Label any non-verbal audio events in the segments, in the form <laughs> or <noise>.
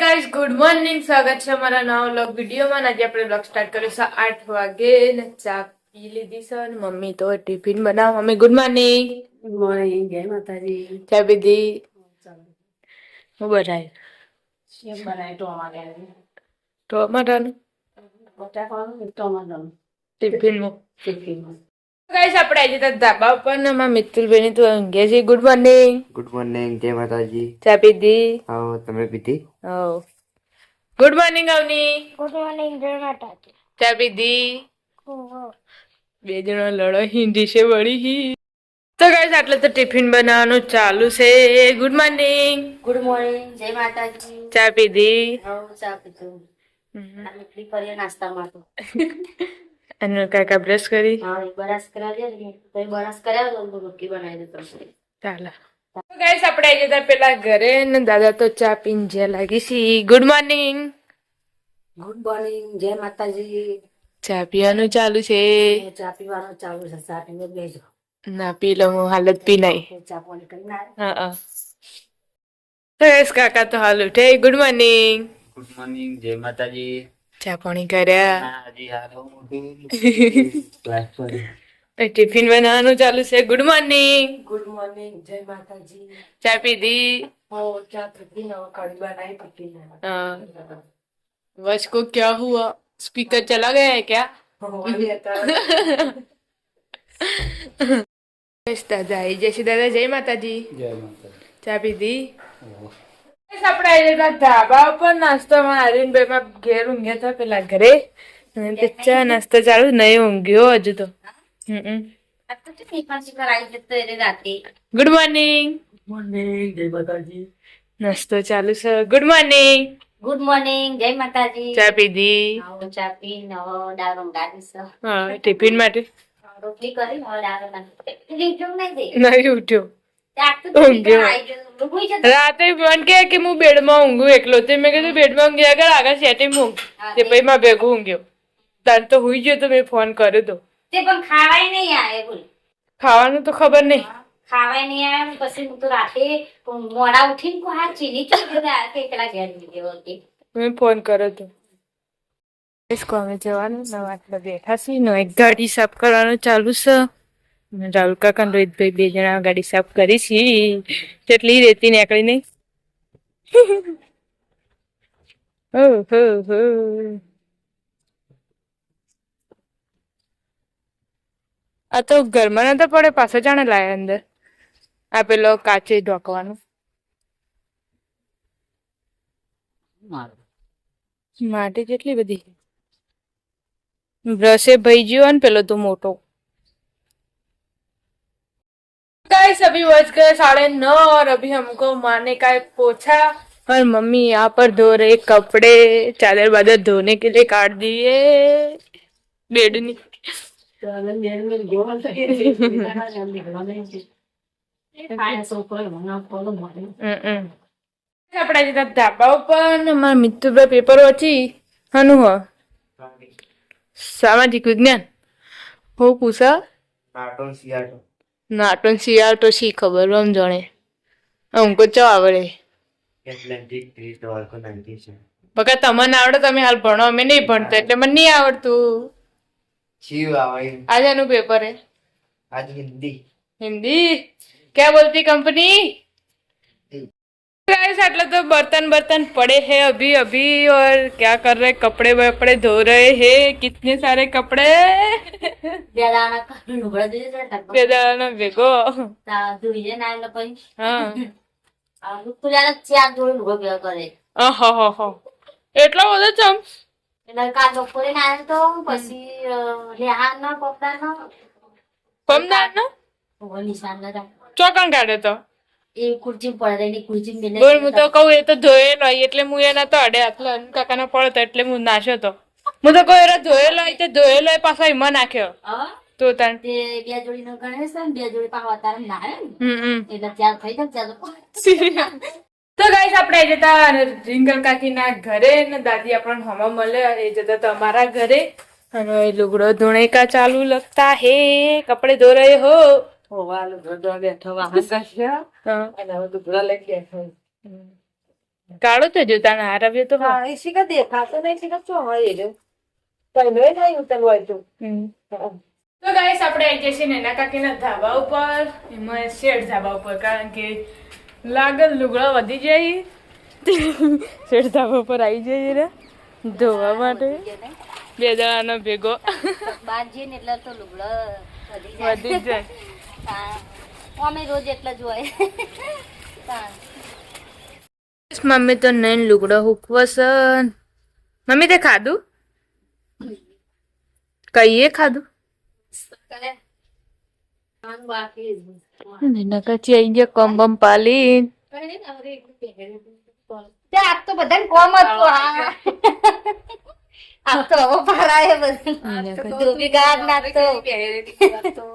Guys good morning સ્વાગત છે અમારા નવા વ્લોગ વિડીયોમાં આજે આપણે વ્લોગ સ્ટાર્ટ કરીશું આઠ વાગે ને ચા પી લીધી છે અને મમ્મી તો ટિફિન બનાવ. Mummy good morning good morning જય માતાજી. ચા પીધી હું બનાવી? બનાવી? ટોમાટો ટોમાટાનું બટાકાનું ટોમાટોનું. ટિફિનમાં. ટિફિન ગાઈસ આપણે આજે તો ધાબા ઉપર ને અમારા મિત્તુલબેન તો ઊંઘે છે. ગુડ મોર્નિંગ ગુડ મોર્નિંગ જય માતાજી. ચા પીધી? તમે good morning Avni. Good morning જય માતાજી. ચા પીધી? બે જણા લડો હિન્દી છે વળી. હી તો ગાઈસ આટલે તો ટિફિન બનાવવાનું ચાલુ છે. ગુડ મોર્નિંગ ગુડ મોર્નિંગ જય માતાજી. ચા પીધી? હવ ચા પીધું. નાસ્તા રોટલી નાસ્તામાં કાકા બ્રશ કરી? બ્રશ કરાવી દે તો એ કરાવ્યો રોટલી બનાવી દેતો ચાલો. ગાઈસ આપણે આવી જતા પેલા ઘરે ને દાદા તો ચા પીને જે લાગી છે. ગુડ મોર્નિંગ ગુડ મોર્નિંગ જય માતાજી. ચા પીવાનું ચાલુ છે? ચા પીવાનું ચાલુ છે ચા પીને બેજો. ના પી લો હું હાલત પી નહીં ચા પાણી. હા હા. તો કાકા તો હાલ ઉઠે. ગુડ મોર્નિંગ ગુડ મોર્નિંગ જય માતાજી. ચા પાણી કર્યા હાજી હાલો મોટું ક્લાસ પર ટિફિન બનાવવાનું <laughs> ચાલુ છે ગુડ મોર્નિંગ ગુડ મોર્નિંગ જય માતાજી ચા પીધી હો ચા પીધી ને હવે કઢી બનાવી પીધી हाँ बस को क्या हुआ स्पीकर चला गया है क्या બસ દાદા આઈ જય શ્રી દાદા જય માતાજી જય માતાજી ચા પીધી બસ આપણે આવી જતા ધાબા ઉપર નાસ્તામાં આર્યનભાઈ માં ઘેર ઊંઘ્યા હતા પેલા ઘરે. અને તે ચા નાસ્તો ચાલુ નહીં ઊંઘ્યો હજુ તો. ગુડ મોર્નિંગ મોર્નિંગ જય માતાજી. નાસ્તો ચાલુ છે. ગુડ મોર્નિંગ ગુડ મોર્નિંગ જય માતાજી. ચા પીધી? ચા પી નવો દારૂ ગાડી છે. હા ટિફિન માટે? રોટલી કરી દારૂ <laughs> નહીં ઉઠ્યો. રાતે મન કે કે હું બેડમાં ઊંઘું એકલો. તે મેં કીધું બેડમાં ઊંઘ્યા આગળ આગળ સેટિંગ ઊંઘ. તે પછી માં ભેગું ઊંઘ્યો. તાર તો હુઈ ગયો તો મેં ફોન કર્યો તો. તે પણ ખાવાય નહીં આવે બોલ. ખાવાનું તો ખબર નહીં. ખાવાય નહીં આવે પછી હું તો રાતે મોડા ઉઠીને કો હા ચીની કે પેલા ઘેર લીધે કે મેં ફોન કર્યો તો. અમે જવાનું નવા બેઠા છીએ. નો એક ગાડી સાફ કરવાનું ચાલુ છે. રાહુલ કાકા અને રોહિતભાઈ બે જણા ગાડી સાફ કરી છે. કેટલી રેતી નીકળી નઈ હો હો હો. આ તો ઘરમાં નતો પડે પાછો જાણે લાયા અંદર. આ પેલો કાચે ઢોકવાનું. માટી જેટલી બધી બ્રશે ભાઈ ગયો ને પેલો તો મોટો. गाइस अभी बज गए साढ़े नौ और अभी हमको माँ ने का पोछा और मम्मी यहाँ पर धो रहे कपड़े चादर वादर धोने के लिए काट दिए बेड नहीं હમ. આપણા જતા ધાબા ઉપર ને મારા મિત્રભાઈ પેપર વાંચી હનું હ સામાજિક વિજ્ઞાન હું પૂછા નાટો શિયાળો નાટન શિયાળ તો શી ખબર આમ જાણે. અમકો ચો આવડે બકા તમને આવડે તમે હાલ ભણો અમે નહીં ભણતા એટલે મને નહીં આવડતું. જીવ આવે આજ એનું પેપર હે? આજ હિન્દી. હિન્દી? ક્યાં બોલતી કંપની गाइस आटला तो बर्तन बर्तन पड़े हैं अभी अभी और क्या कर रहे कपड़े वपड़े धो रहे हैं कितने सारे कपड़े बेदाना भेगो हाँ આહાહાહા. એટલો બધો ચમ પમદાર નો ચોકણ કાઢે તો એ ખુરચી પડે એની મેલે બોલ હું તો કહું એ તો ધોયેલો એટલે હું એના તો અડે આટલો કાકા પડતો એટલે હું નાશ્યો તો. હું તો કહું એરા ધોયેલો તે ધોયેલો હોય પાછો એમાં નાખ્યો. તો તાણ. તે બે જોડી નો ગણેશ છે ને બે જોડી પાછા અતારે ના આવે ને? હમ હમ. એટલે ત્યાં થઈ જાય ત્યાં તો તો ગાઈસ આપણે જતા રિંગલ કાકીના ઘરે ને દાદી આપણને હમા મળે એ જતા તમારા ઘરે. અને લુગડો ધોણે કા ચાલુ લગતા હે કપડે ધો રહે હો. કાળો તો જોતા ને આરવ્યો તો હા શીખા દેખાતો નહીં શીખા શું હોય એ પહેલો નહીં ઉતરવું હોય તો. તો ગાઈસ આપણે આવી જઈએ છીએ નેના કાકીના ધાબા ઉપર. એમાં શેઠ ધાબા ઉપર કારણ કે લાગલ લુગડા વધી જાય. શેઠ ધાબા ઉપર આવી જઈએ રે ધોવા માટે. બે જણાનો ભેગો. બાંધીએ ને એટલે તો લુગડા વધી જાય વધી જ જાય. હા. અમે રોજ એટલા જ હોય. મમ્મી તો નહીં લુગડો હુકવસ મમ્મી તે ખાધું? કઈએ ખાધું? કરે. આમ બાકી જ. નેના કાચી આવી ગયા કોમ બમ પાલી. તે તો બધાને કોમ હતું આ તો હવે ભરાય બધું. ધોબી ગાડ ના તો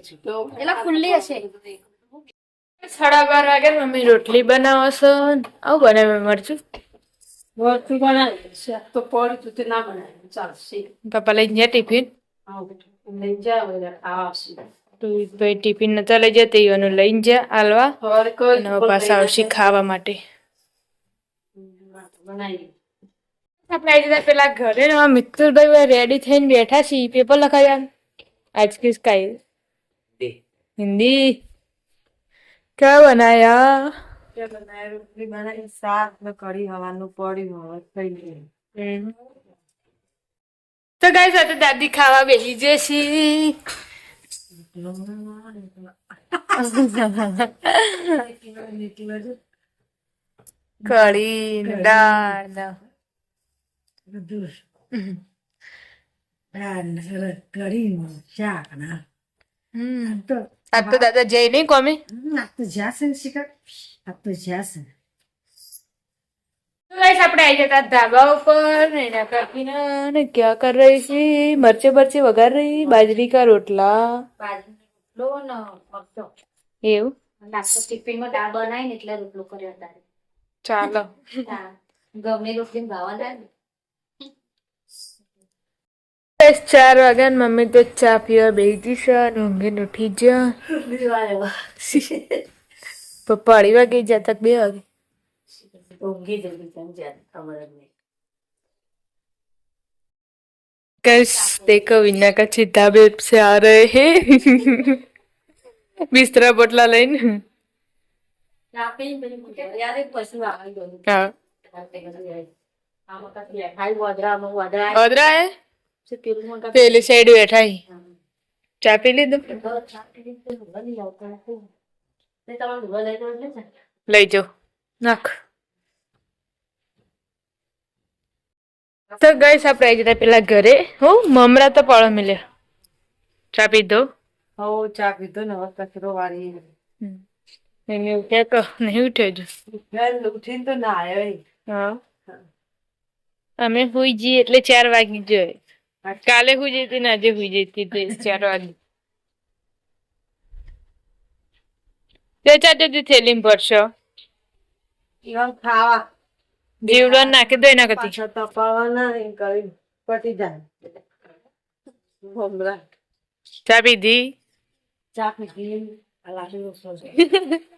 છું સાડા બાર વાગે મમ્મી રોટલી બનાવો છો. આવું બનાવે મરચું વસ્તુ બનાવી શાક તો પડી તું તે ના બનાવી ચાલશે પપ્પા લઈ જાય ટિફિન લઈ ભાઈ ટિફિન નતા લઈ જતી એનું લઈને જા હાલવા પાછા આવશે ખાવા માટે બનાવી આપણે આવી પેલા ઘરે નવા મિત્રભાઈ રેડી થઈને બેઠા છીએ. પેપર લખાવ્યા આજ કિસ કાઈ હિન્દી. ક્યા બનાયા? કઢી હવાનું તો ગાઈસ આ દાદી ખાવા બેસી જશે. <laughs> કઢી દાળ ને દાળ ને હમ આ તો દાદા જઈ નહીં કોમે તો ગાઈસ આપણે આવી જતા ધાબા ઉપર એના કાકીના ને ક્યાં કર રહી છે? મરચે મરચે વઘાર રહી? બાજરી કા રોટલા? રોટલો ને મરચો. એવું? નાસ્તો ટિફિનમાં દાળ બનાવી ને એટલે રોટલો કર્યો તારે ચાલો. ગમે રોટલી ભાવા બસ ચાર વાગ્યા ને મમ્મી તો ચા પીવા બેસી છે અને ઊંઘીને ઉઠી જા પપ્પા અઢી વાગે જતા બે વાગે ઊંઘી જલ્દી કેમ જાય ખબર જ નહીં कैस देखो विना का चिता बेब से आ रहे हैं बिस्तरा बोटला लाइन આપી પેલી મૂકી યાર પછી આવી ગયું हाँ આમાં કાંઈ ખાઈ વદરામાં વદરા औदरा है છે પેલી સાઈડ બેઠા ચા પી લીધું લઈ જાઓ નાખ. તો ગઈસ આપણે આવી જતા પેલા ઘરે. હો મમરા તો પડો મળ્યા ચા પીધો? હો ચા પીધો ને હવે કચરો વાળી નહીં ઉઠ્યા તો નહીં ઉઠ્યો ઉઠીને તો ના આવ્યો હા. અમે હોઈ જઈએ એટલે ચાર વાગી જોઈએ કાલે હુઈ જતી ને આજે હુઈ જતી તો ચાર વાગે. બે ચાર જતી થેલી ભરશો. ખાવા. જીવડો નાખી દો એના કરતી. તપાવવાના કરી પટી જાય. ચા પીધી? ચા પીધી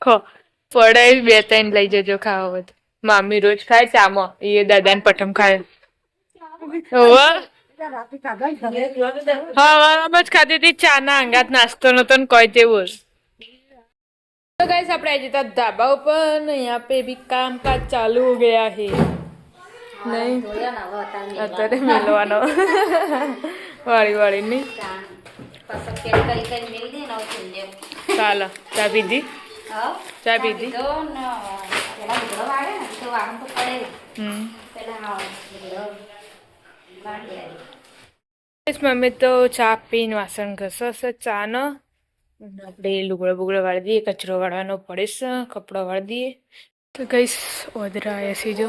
ખો પડાય બે ત્રણ લઈ જજો ખાવા હોય મામી રોજ ખાય ચામાં. એ દાદાને પઠમ ખાય. હવામાં જ હતી. ચા અંગાત નાસ્તો નતો ને કોઈ તેવું તો ગાઈસ આપણે આવી જતા ધાબા ઉપર ને યહાં પે કામકાજ ચાલુ હો હે. નહીં? અત્યારે મેલવાનો. વાળી વાળી ચાલો, ચા પીધી? ચા પીધી? મમ્મી તો ચા પીને વાસણ ઘસશે ચા નો આપણે લુગડો બુગડો વાળી દઈએ કચરો વાળવાનો પડીશ કપડો વાળી દઈએ તો ગઈસ ઓદરા આવ્યા છે જો.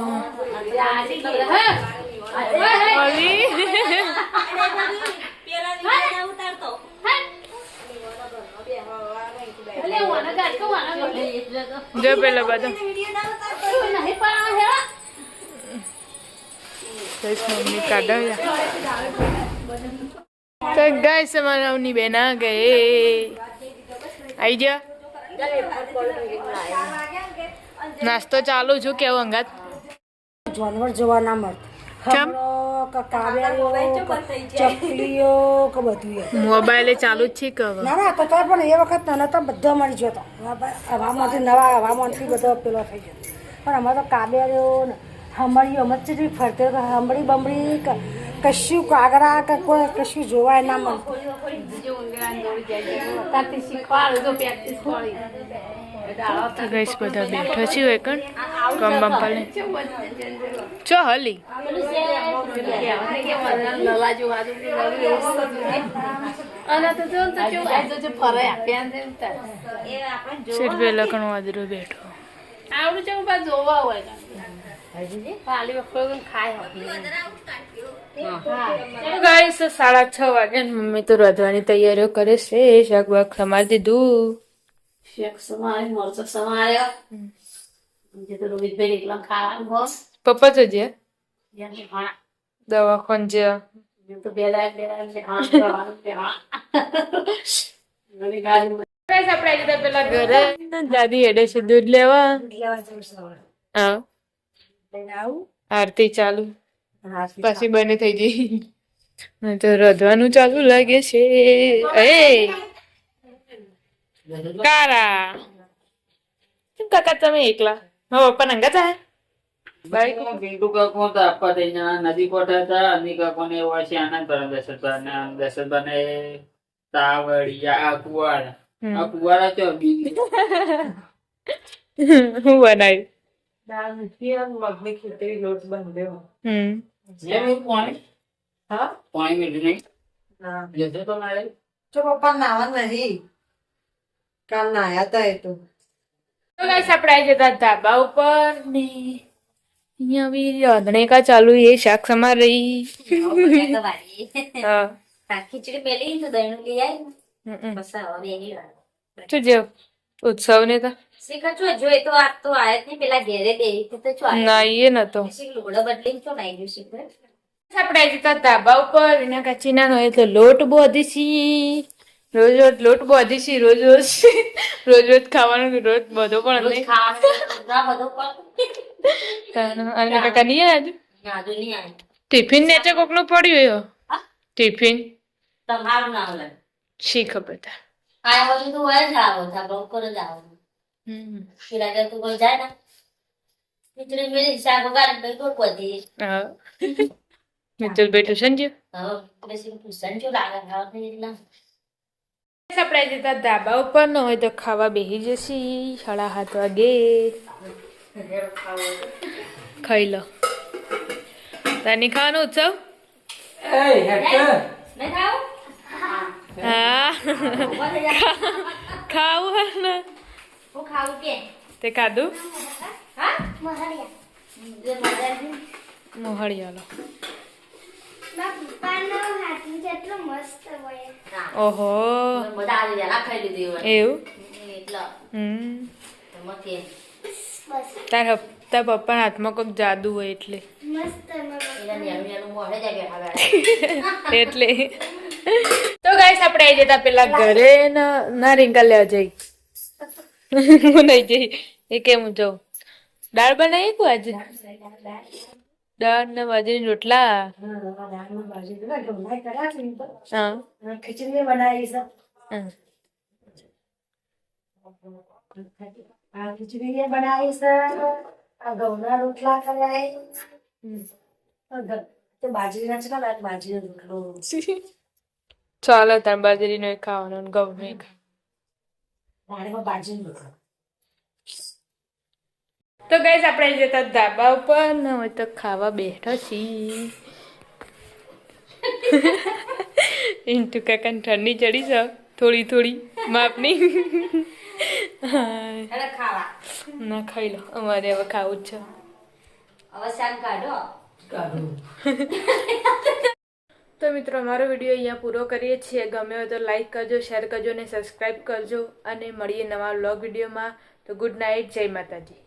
જો પેલા બધો ગઈસ મમ્મી કાઢાવ્યા તો ગઈસ અમારા બેન આ ગઈ. આઈ જા નાસ્તો ચાલુ છું કેવો અંગાત? જાનવર જોવા ના મળત મોબાઈલે ચાલુ જ છે કે ના ના તો પણ એ વખત નાના તો બધો મળી જતો. હવામાંથી નવા હવામાંથી બધો પેલો થઈ ગયો. પણ અમારે તો કાબેરીઓ ને હમણીઓ અમે ચીટી ફરતે બમણી કે કશું કાગરા કે કોઈ કશું જોવાય ના મળતું તો ગઈશ બધા બેઠા છીએ હોય કણ કમ બંપાલે ચો હલી? સીટ પે લખણ વાદરો બેઠો. ગાઈસ સાડા છ વાગે મમ્મી તો રાંધવાની તૈયારીઓ કરે છે. શાક બાક સમારી દીધું. શાક સમારે મરચો સમાર્યો. તો રોહિતભાઈ એકલા ખાવાનું હો પપ્પા તો જે દવાખાન જે તો બેલા બેલા આપણે પેલા ઘરે. દાદી હેડે છે દૂધ લેવા. હા. આરતી ચાલુ. પછી પાછી થઈ જઈ તો રધવાનું ચાલુ લાગે છે. એ! કારા! કેમ કાકા તમે એકલા? હા પપ્પા નંગા થાય? બાઈક પિન્ટુ કાકો તો આપવા થઈ નદી કોઠા હતા. અની કાકો ને એવા છે આનંદ પરમ દશરથા ને દશરથા ને તાવડિયા આ કુવાડા. આ કુવાડા ચો બીજી હું બનાવ્યું? દાળ મીઠી અને મગની ખીચડી લોટ બાંધ્યો હમ પાણી હા પાણી મીઠું નહીં ના જતો તો મારે જો પપ્પા નાવા નહીં કાલ નાયા તા એ તો. તો ગાઈસ આપણે આવી જતા ધાબા ઉપર ને અહીંયા બી રાંધણે કા ચાલુ એ શાક સમાર રહી. હા. ખીચડી મેલી તો દહીં લઈ આવી હમ. બસ હવે એની વાત શું ઉત્સવ ને તા શીખર છો જોઈ તો આ તો આયતની પેલા ઘેરે દેવી તો છો ના એ નતો શીખ લુગડો બદલીને છો નાઈ ગયું આપણે જતા ધાબા ઉપર એના કાચી ના હોય તો લોટ બોધી છી રોજ રોજ લોટ બોધી છી રોજ રોજ રોજ રોજ ખાવાનું રોજ બધો પણ નહીં. ખાવાનું ના બધું પણ અને કાકા નહીં આજ આજુ ટિફિન નેચે કોકનું પડ્યું એવો ટિફિન? તમારું ના હોય શી ખબર તા આ બધું તો હોય જ આવો था બપોર જ આવો. ધાબા ઉપર ન હોય તો ખાવા બેસી જશે. સાડા સાત વાગે. ખાઈ લો. તને ખાવાનો ઉત્સવ? હા. ખાવું ને? હું ખાવું કે? તે ખાધું હા? મોહળિયા મોહળિયા ઓહો. એવું. તાર તાર પપ્પાના હાથમાં કોઈક જાદુ હોય એટલે. <laughs> <laughs> એટલે. તો ગાઈસ આપણે આવી જતા પેલા ઘરે ના રિંકલ લેવા જઈ. નહીં જઈ એ કેમ હું જાઉં દાળ બનાવી તું આજે? દાળ ને બાજરી રોટલા? ખીચડી બનાવી છે ખીચડી બનાવી છે ઘઉંના રોટલા કર્યા તે બાજરીના છે ને બાજરીનો રોટલો ચાલો તાર બાજરીનો ખાવાનો. ઘઉં ઘઉંનો એક દાળમાં બાજરીનો રોટલો તો ગાઈસ આપણે જતા ધાબા ઉપર ને હવે તો ખાવા બેઠા છીએ ઇન્ટુ કાકાને ઠંડી ચડી છે. થોડી થોડી માપની. ના ખાઈ લો. અમારે હવે ખાવું જ છે. હવે કાઢો. કાઢો. <laughs> તો મિત્રો, અમારો વીડિયો અહીંયા પૂરો કરીએ છીએ. ગમે હોય તો લાઇક કરજો શેર કરજો અને સબસ્ક્રાઈબ કરજો. અને મળીએ નવા વ્લોગ વિડીયોમાં. તો ગુડ નાઇટ જય માતાજી.